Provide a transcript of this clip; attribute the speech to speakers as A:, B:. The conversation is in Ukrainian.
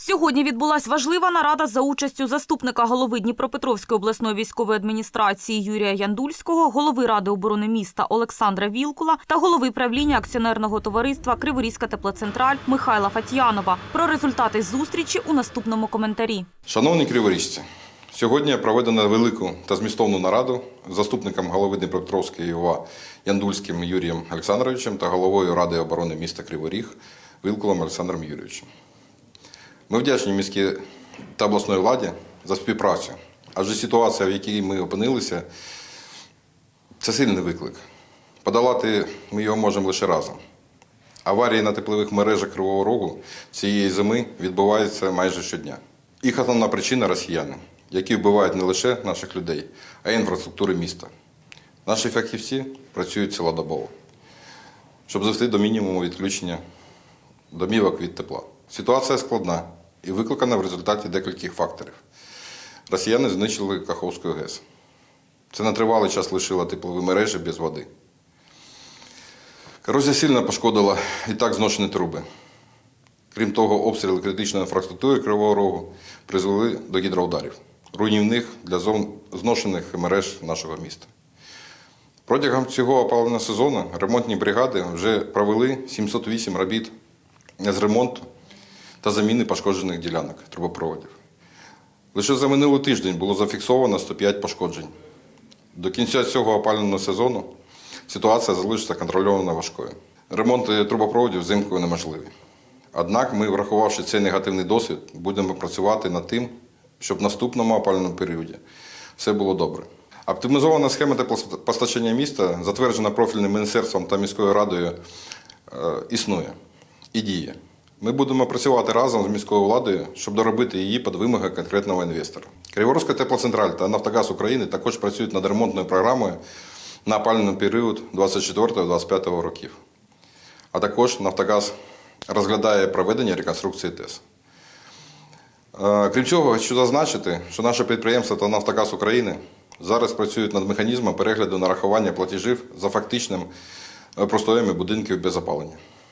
A: Сьогодні відбулась важлива нарада за участю заступника голови Дніпропетровської обласної військової адміністрації Юрія Яндульського, голови Ради оборони міста Олександра Вілкула та голови правління акціонерного товариства Криворізька теплоцентраль Михайла Фатіянова. Про результати зустрічі у наступному коментарі.
B: Шановні криворіжці, сьогодні проведено велику та змістовну нараду з заступником голови Дніпропетровської ОВА Яндульським Юрієм Олександровичем та головою Ради оборони міста Криворіг Вилкулом Олександром Юрійовичем. Ми вдячні міській та обласної владі за співпрацю, адже ситуація, в якій ми опинилися, це сильний виклик. Подолати ми його можемо лише разом. Аварії на теплових мережах Кривого Рогу цієї зими відбуваються майже щодня. Їх основна причина росіяни, які вбивають не лише наших людей, а й інфраструктури міста. Наші фахівці працюють цілодобово, щоб звести до мінімуму відключення домівок від тепла. Ситуація складна і викликана в результаті декількох факторів. Росіяни знищили Каховську ГЕС. Це на тривалий час лишило теплові мережі без води. Корозія сильно пошкодила і так зношені труби. Крім того, обстріли критичної інфраструктури Кривого Рогу призвели до гідроударів, руйнівних для зношених мереж нашого міста. Протягом цього опалювального сезону ремонтні бригади вже провели 708 робіт з ремонту та заміни пошкоджених ділянок трубопроводів. Лише за минулий тиждень було зафіксовано 105 пошкоджень. До кінця цього опалювального сезону ситуація залишиться контрольовано важкою. Ремонти трубопроводів взимкою неможливі. Однак ми, врахувавши цей негативний досвід, будемо працювати над тим, щоб в наступному опалювальному періоді все було добре. Оптимізована схема теплопостачання міста, затверджена профільним міністерством та міською радою, е, існує і діє. Ми будемо працювати разом з міською владою, щоб доробити її під вимоги конкретного інвестора. Криворізька теплоцентраль та Нафтогаз України також працюють над ремонтною програмою на опалювальний період 24-25 років. А також Нафтогаз розглядає проведення реконструкції ТЕС. Е, Крім цього, хочу зазначити, що наше підприємство та Нафтогаз України зараз працюють над механізмом перегляду нарахування платежів за фактичним е, простоями будинків без опалення.